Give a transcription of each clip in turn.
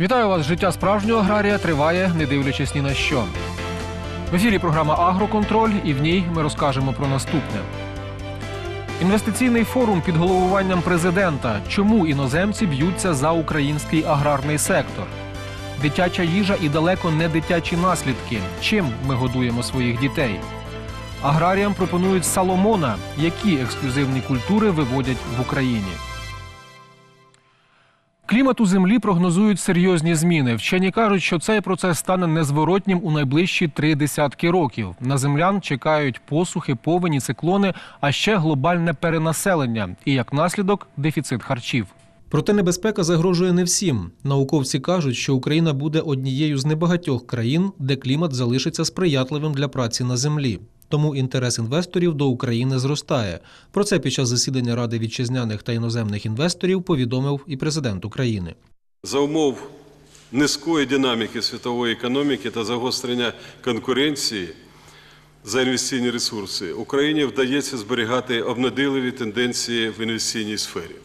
Вітаю вас! Життя справжнього аграрія триває, не дивлячись ні на що. В ефірі програма Агроконтроль, і в ній ми розкажемо про наступне. Інвестиційний форум під головуванням президента. Чому іноземці б'ються за український аграрний сектор? Дитяча їжа і далеко не дитячі наслідки. Чим ми годуємо своїх дітей? Аграріям пропонують Саломона, які ексклюзивні культури виводять в Україні. Клімат у землі прогнозують серйозні зміни. Вчені кажуть, що цей процес стане незворотнім у найближчі три десятки років. На землян чекають посухи, повені, циклони, а ще глобальне перенаселення і як наслідок дефіцит харчів. Проте небезпека загрожує не всім. Науковці кажуть, що Україна буде однією з небагатьох країн, де клімат залишиться сприятливим для праці на землі. Тому інтерес інвесторів до України зростає. Про це під час засідання Ради вітчизняних та іноземних інвесторів повідомив і президент України. За умов низької динаміки світової економіки та загострення конкуренції за інвестиційні ресурси Україні вдається зберігати обнадійливі тенденції в інвестиційній сфері.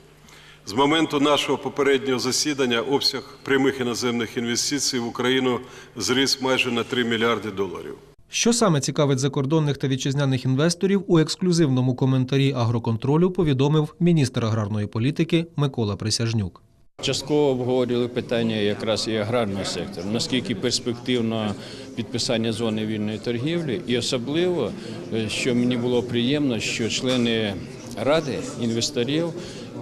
З моменту нашого попереднього засідання обсяг прямих іноземних інвестицій в Україну зріс майже на 3 мільярди доларів. Що саме цікавить закордонних та вітчизняних інвесторів у ексклюзивному коментарі агроконтролю повідомив міністр аграрної політики Микола Присяжнюк. Частково обговорювали питання якраз і аграрного сектору, наскільки перспективно підписання зони вільної торгівлі, і особливо, е, що мені було приємно, що члени ради інвесторів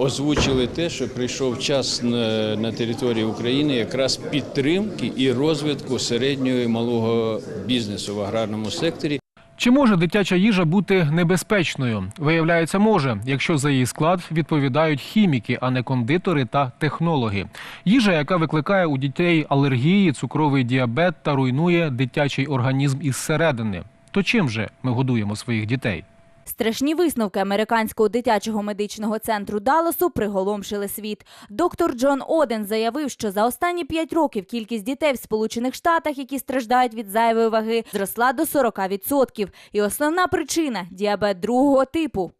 озвучили те, що прийшов час на, на території України якраз підтримки і розвитку середнього і малого бізнесу в аграрному секторі. Чи може дитяча їжа бути небезпечною? Виявляється, може, якщо за її склад відповідають хіміки, а не кондитори та технологи. Їжа, яка викликає у дітей алергії, цукровий діабет та руйнує дитячий організм із середини. То чим же ми годуємо своїх дітей? Страшні висновки американського дитячого медичного центру Далласу приголомшили світ. Доктор Джон Оден заявив, що за останні 5 років кількість дітей в Сполучених Штатах, які страждають від зайвої ваги, зросла до 40%. І основна причина діабет другого типу.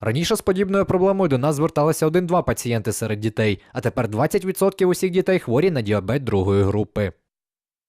Раніше з подібною проблемою до нас зверталися один-два пацієнти серед дітей, а тепер 20% усіх дітей хворі на діабет другої групи.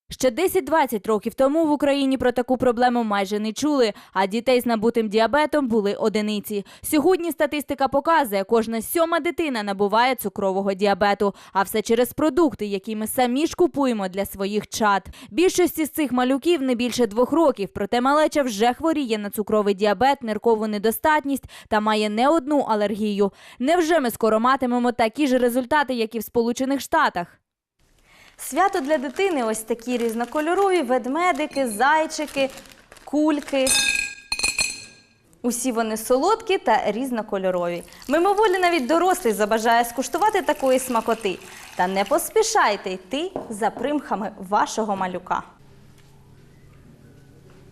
Ще 10-20 років тому в Україні про таку проблему майже не чули, а дітей з набутим діабетом були одиниці. Сьогодні статистика показує, кожна сьома дитина набуває цукрового діабету, а все через продукти, які ми самі ж купуємо для своїх чад. Більшості з цих малюків не більше двох років, проте малеча вже хворіє на цукровий діабет, ниркову недостатність та має не одну алергію. Невже ми скоро матимемо такі ж результати, як і в Сполучених Штатах? Свято для дитини ось такі різнокольорові ведмедики, зайчики, кульки. Усі вони солодкі та різнокольорові. Мимоволі навіть дорослий забажає скуштувати такої смакоти. Та не поспішайте йти за примхами вашого малюка.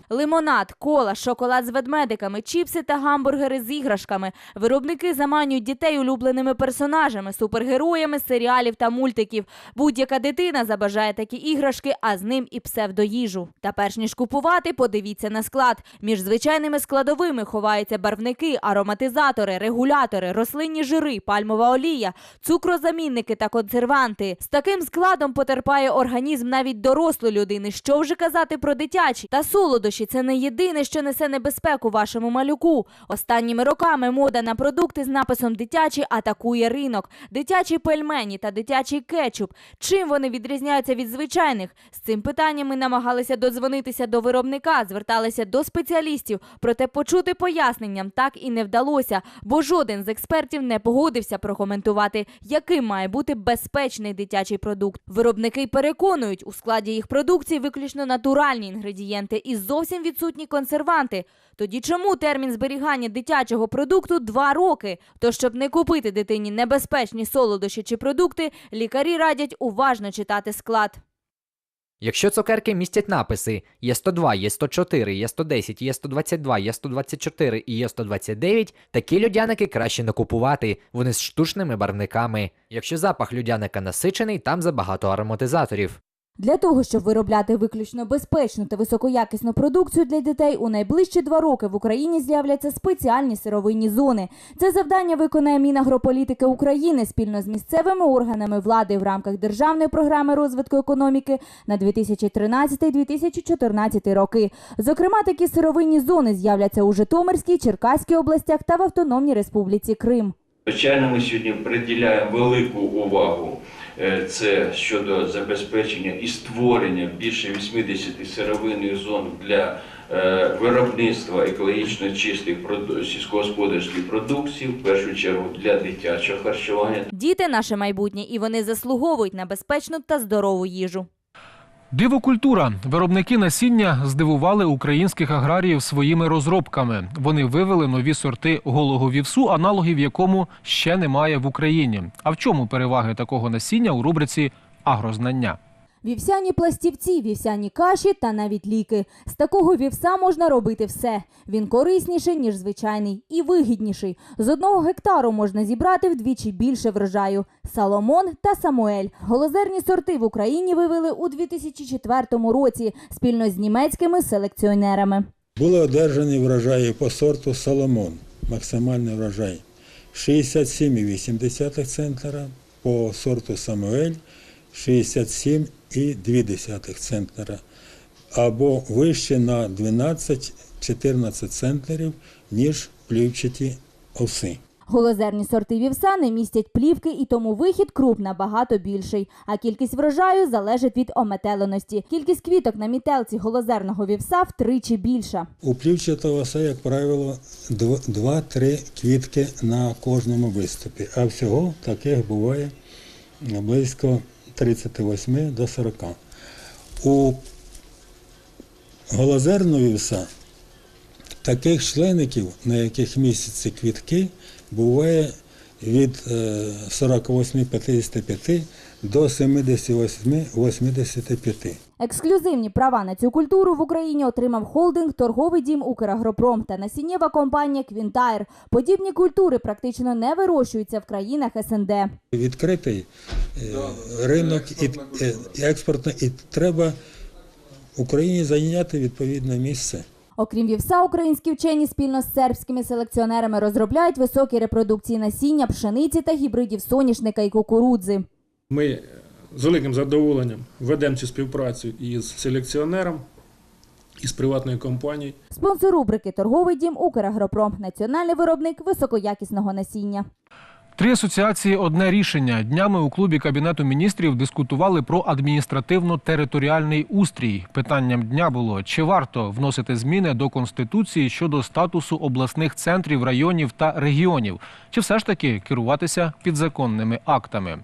Лимонад, кола, шоколад з ведмедиками, чіпси та гамбургери з іграшками. Виробники заманюють дітей улюбленими персонажами, супергероями серіалів та мультиків. Будь-яка дитина забажає такі іграшки, а з ним і псевдоїжу. Та перш ніж купувати, подивіться на склад. Між звичайними складовими ховаються барвники, ароматизатори, регулятори, рослинні жири, пальмова олія, цукрозамінники та консерванти. З таким складом потерпає організм навіть дорослої людини. Що вже казати про дитячі та солодощі це не єдине, що несе небезпеку вашому малюку. Останніми роками мода на продукти з написом дитячі атакує ринок. Дитячі пельмені та дитячий кетчуп. Чим вони відрізняються від звичайних? З цим питанням ми намагалися додзвонитися до виробника, зверталися до спеціалістів. Проте почути поясненням так і не вдалося, бо жоден з експертів не погодився прокоментувати, яким має бути безпечний дитячий продукт. Виробники переконують, у складі їх продукції виключно натуральні інгредієнти і зовсім відсутні консерванти. Тоді чому термін зберігання дитячого продукту два роки? То щоб не купити дитині небезпечні солодощі чи продукти, лікарі радять уважно читати склад. Якщо цукерки містять написи Є102, Є104, Є110, Є122, Є124 і Є129, такі людяники краще не купувати, вони з штучними барвниками. Якщо запах людяника насичений, там забагато ароматизаторів. Для того, щоб виробляти виключно безпечну та високоякісну продукцію для дітей, у найближчі два роки в Україні з'являться спеціальні сировинні зони. Це завдання виконає Мінагрополітики України спільно з місцевими органами влади в рамках державної програми розвитку економіки на 2013-2014 роки. Зокрема, такі сировинні зони з'являться у Житомирській, Черкаській областях та в Автономній Республіці Крим. Звичайно, ми сьогодні приділяємо велику увагу це щодо забезпечення і створення більше 80 сировинних зон для е, виробництва екологічно чистих сільськогосподарських продуктів, в першу чергу для дитячого харчування. Діти наше майбутнє, і вони заслуговують на безпечну та здорову їжу. Дивокультура. Виробники насіння здивували українських аграріїв своїми розробками. Вони вивели нові сорти голого вівсу, аналогів якому ще немає в Україні. А в чому переваги такого насіння у рубриці Агрознання? Вівсяні пластівці, вівсяні каші та навіть ліки. З такого вівса можна робити все. Він корисніший, ніж звичайний, і вигідніший. З одного гектару можна зібрати вдвічі більше врожаю. Саломон та Самуель. Голозерні сорти в Україні вивели у 2004 році спільно з німецькими селекціонерами. Були одержані врожаї по сорту Соломон, максимальний врожай 67,8 центнера, по сорту Самуель 67,2 центнера, або вище на 12-14 центнерів, ніж плівчаті овси. Голозерні сорти вівса не містять плівки, і тому вихід круп набагато більший. А кількість врожаю залежить від ометеленості. Кількість квіток на мітелці голозерного вівса втричі більша. У плівчатого оса, як правило, 2-3 квітки на кожному виступі, а всього таких буває близько 38 до 40. У Голозерновіса таких члеників, на яких місяці квітки, буває від е, 48-55 до 78-85. Ексклюзивні права на цю культуру в Україні отримав холдинг торговий дім Украгропром та насіннєва компанія Квінтайр. Подібні культури практично не вирощуються в країнах СНД. відкритий е, ринок і, е, і треба Україні зайняти відповідне місце. Окрім вівса, українські вчені спільно з сербськими селекціонерами розробляють високі репродукції насіння, пшениці та гібридів соняшника і кукурудзи. Ми з великим задоволенням ведемо цю співпрацю із селекціонером, із приватною компанією. Спонсор рубрики Торговий дім Украгропром національний виробник високоякісного насіння. Три асоціації одне рішення. Днями у клубі кабінету міністрів дискутували про адміністративно-територіальний устрій. Питанням дня було чи варто вносити зміни до конституції щодо статусу обласних центрів, районів та регіонів, чи все ж таки керуватися підзаконними актами.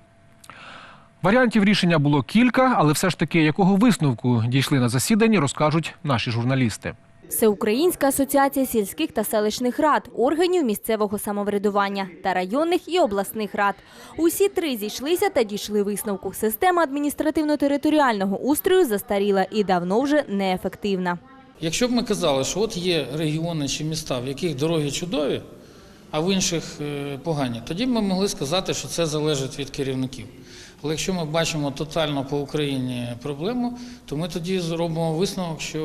Варіантів рішення було кілька, але все ж таки якого висновку дійшли на засіданні, розкажуть наші журналісти. Всеукраїнська асоціація сільських та селищних рад, органів місцевого самоврядування та районних і обласних рад. Усі три зійшлися та дійшли висновку. Система адміністративно-територіального устрою застаріла і давно вже неефективна. Якщо б ми казали, що от є регіони чи міста, в яких дороги чудові, а в інших е, погані, тоді б ми могли сказати, що це залежить від керівників. Але якщо ми бачимо тотально по Україні проблему, то ми тоді зробимо висновок, що,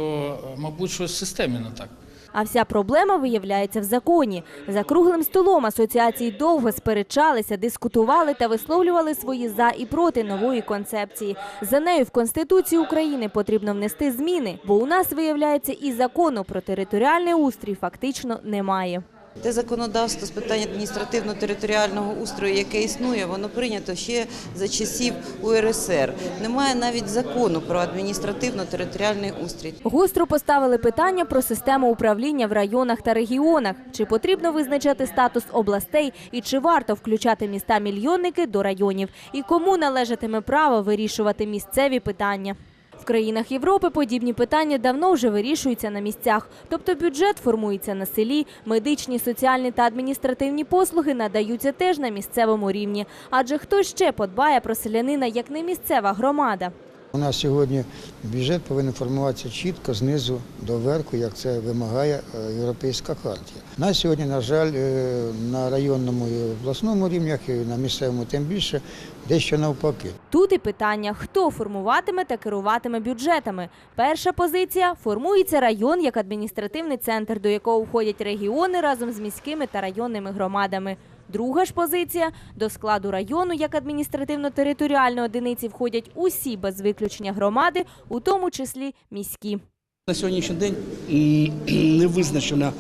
е, мабуть, щось в системі не так. А вся проблема виявляється в законі. За круглим столом асоціації довго сперечалися, дискутували та висловлювали свої за і проти нової концепції. За нею в Конституцію України потрібно внести зміни, бо у нас виявляється і закону про територіальний устрій фактично немає. Те законодавство з питань адміністративно-територіального устрою, яке існує, воно прийнято ще за часів УРСР. Немає навіть закону про адміністративно-територіальний устрій. Гостро поставили питання про систему управління в районах та регіонах. Чи потрібно визначати статус областей і чи варто включати міста-мільйонники до районів? І кому належатиме право вирішувати місцеві питання? В країнах Європи подібні питання давно вже вирішуються на місцях. Тобто бюджет формується на селі, медичні, соціальні та адміністративні послуги надаються теж на місцевому рівні. Адже хто ще подбає про селянина, як не місцева громада? У нас сьогодні бюджет повинен формуватися чітко знизу до верху, як це вимагає е, Європейська хартія. На сьогодні, на жаль, е, на районному і обласному рівнях, і на місцевому тим більше, дещо навпаки. Тут і питання, хто формуватиме та керуватиме бюджетами. Перша позиція формується район як адміністративний центр, до якого входять регіони разом з міськими та районними громадами. Друга ж позиція до складу району як адміністративно-територіальної одиниці входять усі без виключення громади, у тому числі міські. На сьогоднішній день не визначено,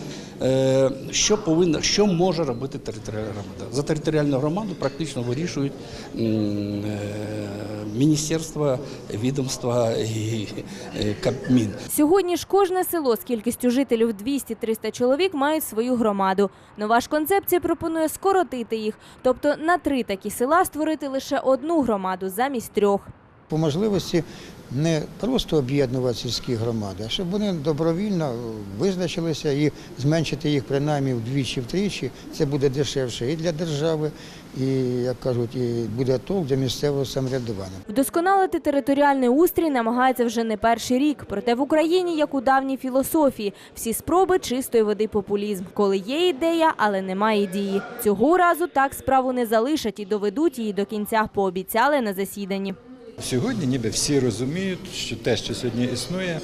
е, що повинна, що може робити територіальна громада. За територіальну громаду практично вирішують е, міністерства, відомства і е, Кабмін. Сьогодні ж кожне село з кількістю жителів 200-300 чоловік мають свою громаду. Нова ж концепція пропонує скоротити їх, тобто на три такі села створити лише одну громаду замість трьох. По можливості не просто об'єднувати сільські громади, а щоб вони добровільно визначилися і зменшити їх принаймні вдвічі-втричі. Це буде дешевше і для держави, і, як кажуть, і буде толк для місцевого самоврядування. Вдосконалити територіальний устрій намагається вже не перший рік. Проте в Україні, як у давній філософії, всі спроби чистої води популізм. Коли є ідея, але немає дії. Цього разу так справу не залишать і доведуть її до кінця, пообіцяли на засіданні. Сьогодні ніби всі розуміють, що те, що сьогодні існує,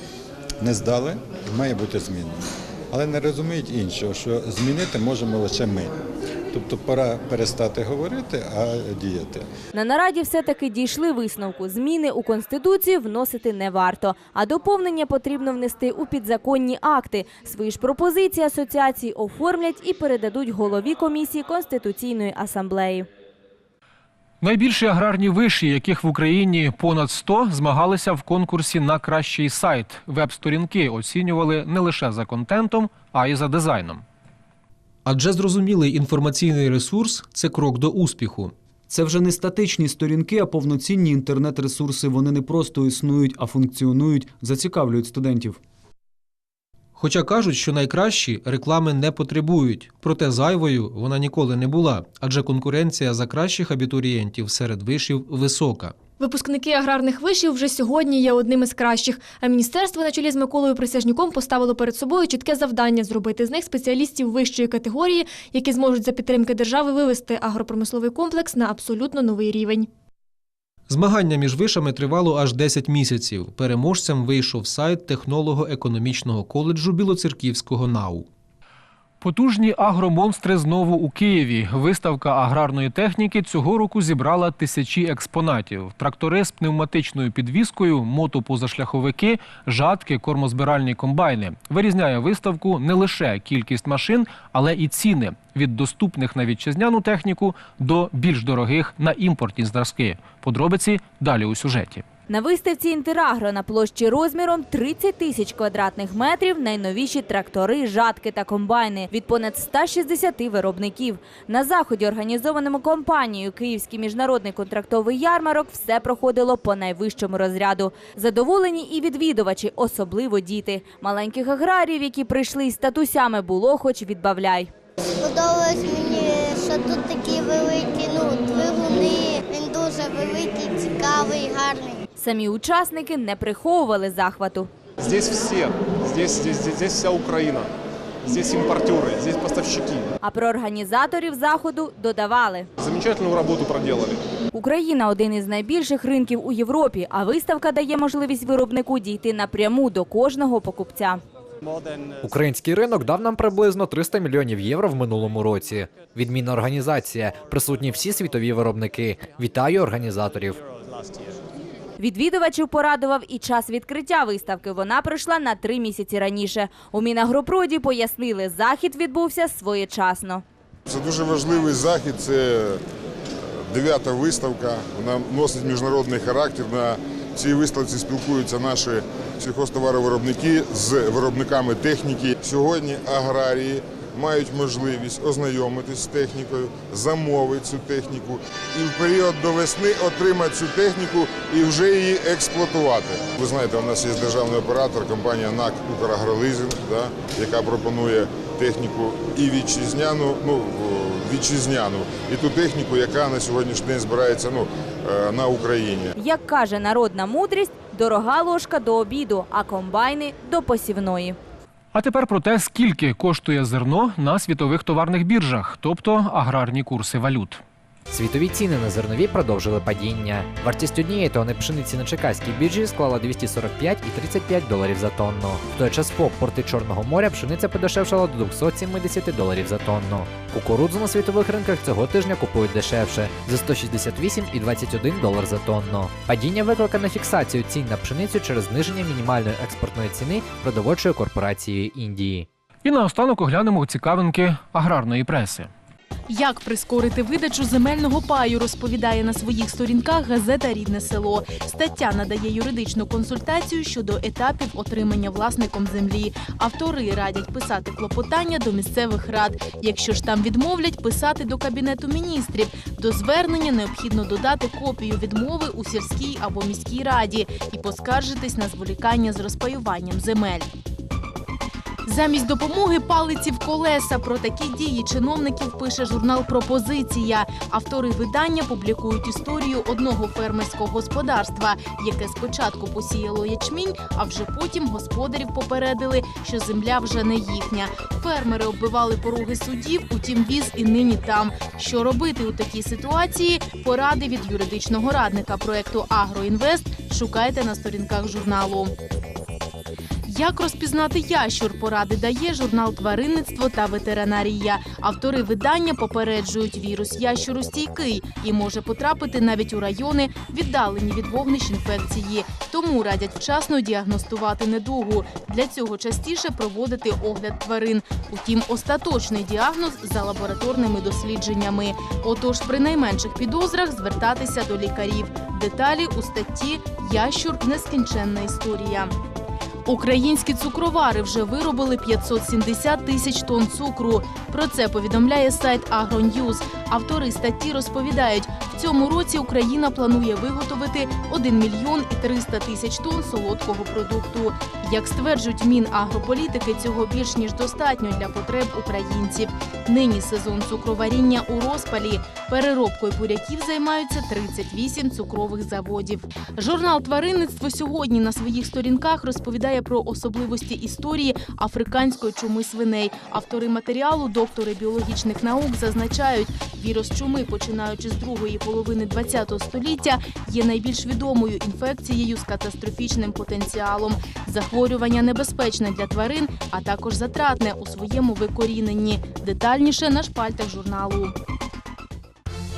не здали, має бути змінено. Але не розуміють іншого, що змінити можемо лише ми. Тобто пора перестати говорити, а діяти. На нараді все-таки дійшли висновку. Зміни у Конституцію вносити не варто, а доповнення потрібно внести у підзаконні акти. Свої ж пропозиції асоціації оформлять і передадуть голові комісії Конституційної асамблеї. Найбільші аграрні виші, яких в Україні понад 100, змагалися в конкурсі на кращий сайт. Веб-сторінки оцінювали не лише за контентом, а й за дизайном. Адже зрозумілий інформаційний ресурс це крок до успіху. Це вже не статичні сторінки, а повноцінні інтернет-ресурси. Вони не просто існують, а функціонують, зацікавлюють студентів. Хоча кажуть, що найкращі реклами не потребують, проте зайвою вона ніколи не була, адже конкуренція за кращих абітурієнтів серед вишів висока. Випускники аграрних вишів вже сьогодні є одним із кращих. А міністерство на чолі з Миколою Присяжнюком поставило перед собою чітке завдання зробити з них спеціалістів вищої категорії, які зможуть за підтримки держави вивести агропромисловий комплекс на абсолютно новий рівень. Змагання між вишами тривало аж 10 місяців. Переможцем вийшов сайт технолого-економічного коледжу Білоцерківського НАУ. Потужні агромонстри знову у Києві. Виставка аграрної техніки цього року зібрала тисячі експонатів: трактори з пневматичною підвіскою, мотопозашляховики, жатки, кормозбиральні комбайни. Вирізняє виставку не лише кількість машин, але і ціни від доступних на вітчизняну техніку до більш дорогих на імпортні зразки. Подробиці далі у сюжеті. На виставці Інтерагро на площі розміром 30 тисяч квадратних метрів найновіші трактори, жатки та комбайни від понад 160 виробників. На заході, організованому компанією Київський міжнародний контрактовий ярмарок, все проходило по найвищому розряду. Задоволені і відвідувачі, особливо діти. Маленьких аграріїв, які прийшли із татусями, було хоч відбавляй. Сподобалось мені, що тут такі великі ну, двигуни. Він дуже великий, цікавий, гарний. Самі учасники не приховували захвату. Здесь все, здесь, здесь, здесь, здесь вся Украина. Здесь импортеры, здесь поставщики. А про організаторів заходу додавали. Замечательную работу проделали. Україна один із найбільших ринків у Європі, а виставка дає можливість виробнику дійти напряму до кожного покупця. Український ринок дав нам приблизно 300 мільйонів євро в минулому році. Відмінна організація, присутні всі світові виробники. Вітаю організаторів. Відвідувачів порадував і час відкриття виставки. Вона пройшла на три місяці раніше. У Мінагропроді пояснили, захід відбувся своєчасно. Це дуже важливий захід. Це дев'ята виставка. Вона носить міжнародний характер. На цій виставці спілкуються наші сільхозтоваровиробники з виробниками техніки. Сьогодні аграрії мають можливість ознайомитись з технікою, замовити цю техніку і в період до весни отримати цю техніку і вже її експлуатувати. Ви знаєте, у нас є державний оператор, компанія НАК «Украгролизинг», да, яка пропонує техніку і вітчизняну, ну вітчизняну, і ту техніку, яка на сьогоднішній день збирається ну, е, на Україні. Як каже народна мудрість, Дорога ложка до обіду, а комбайни до посівної. А тепер про те, скільки коштує зерно на світових товарних біржах, тобто аграрні курси валют. Світові ціни на зернові продовжили падіння. Вартість однієї тонни пшениці на Чекаській біржі склала 245 і 35 доларів за тонну. В той час ФОП порти Чорного моря пшениця подешевшала до 270 доларів за тонну. Кукурудзу на світових ринках цього тижня купують дешевше за 168 і 21 долар за тонну. Падіння викликане фіксацією цін на пшеницю через зниження мінімальної експортної ціни продовольчою корпорацією Індії. І наостанок оглянемо цікавинки аграрної преси. Як прискорити видачу земельного паю, розповідає на своїх сторінках газета Рідне село. Стаття надає юридичну консультацію щодо етапів отримання власником землі. Автори радять писати клопотання до місцевих рад. Якщо ж там відмовлять, писати до кабінету міністрів. До звернення необхідно додати копію відмови у сільській або міській раді і поскаржитись на зволікання з розпаюванням земель. Замість допомоги палиці в колеса про такі дії чиновників пише журнал Пропозиція. Автори видання публікують історію одного фермерського господарства, яке спочатку посіяло ячмінь, а вже потім господарів попередили, що земля вже не їхня. Фермери оббивали пороги судів, утім віз і нині там. Що робити у такій ситуації? Поради від юридичного радника проекту Агроінвест шукайте на сторінках журналу. Як розпізнати ящур? Поради дає журнал Тваринництво та ветеринарія. Автори видання попереджують, вірус ящуру стійкий і може потрапити навіть у райони, віддалені від вогнищ інфекції. Тому радять вчасно діагностувати недугу. Для цього частіше проводити огляд тварин. Утім, остаточний діагноз за лабораторними дослідженнями. Отож, при найменших підозрах звертатися до лікарів. Деталі у статті Ящур нескінченна історія. Українські цукровари вже виробили 570 тисяч тонн цукру. Про це повідомляє сайт Агроньюз. Автори статті розповідають, цьому році Україна планує виготовити 1 мільйон і 300 тисяч тонн солодкого продукту. Як стверджують Мінагрополітики, цього більш ніж достатньо для потреб українців. Нині сезон цукроваріння у розпалі. Переробкою буряків займаються 38 цукрових заводів. Журнал Тваринництво сьогодні на своїх сторінках розповідає про особливості історії африканської чуми свиней. Автори матеріалу, доктори біологічних наук, зазначають, вірус чуми, починаючи з другої половини ХХ століття, є найбільш відомою інфекцією з катастрофічним потенціалом. Захворювання небезпечне для тварин, а також затратне у своєму викоріненні. Детальніше на шпальтах журналу.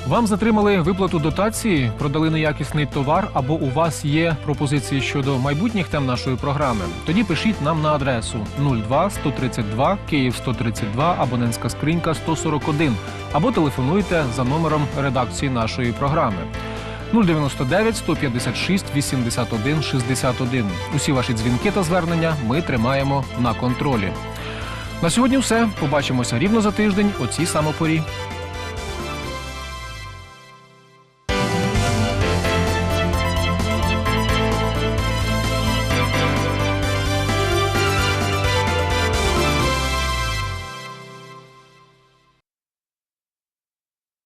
Вам затримали виплату дотації, продали неякісний товар або у вас є пропозиції щодо майбутніх тем нашої програми. Тоді пишіть нам на адресу 02 132 Київ 132 абонентська скринька 141 або телефонуйте за номером редакції нашої програми. 099 156 81 61. Усі ваші дзвінки та звернення ми тримаємо на контролі. На сьогодні все. Побачимося рівно за тиждень о цій самопорі.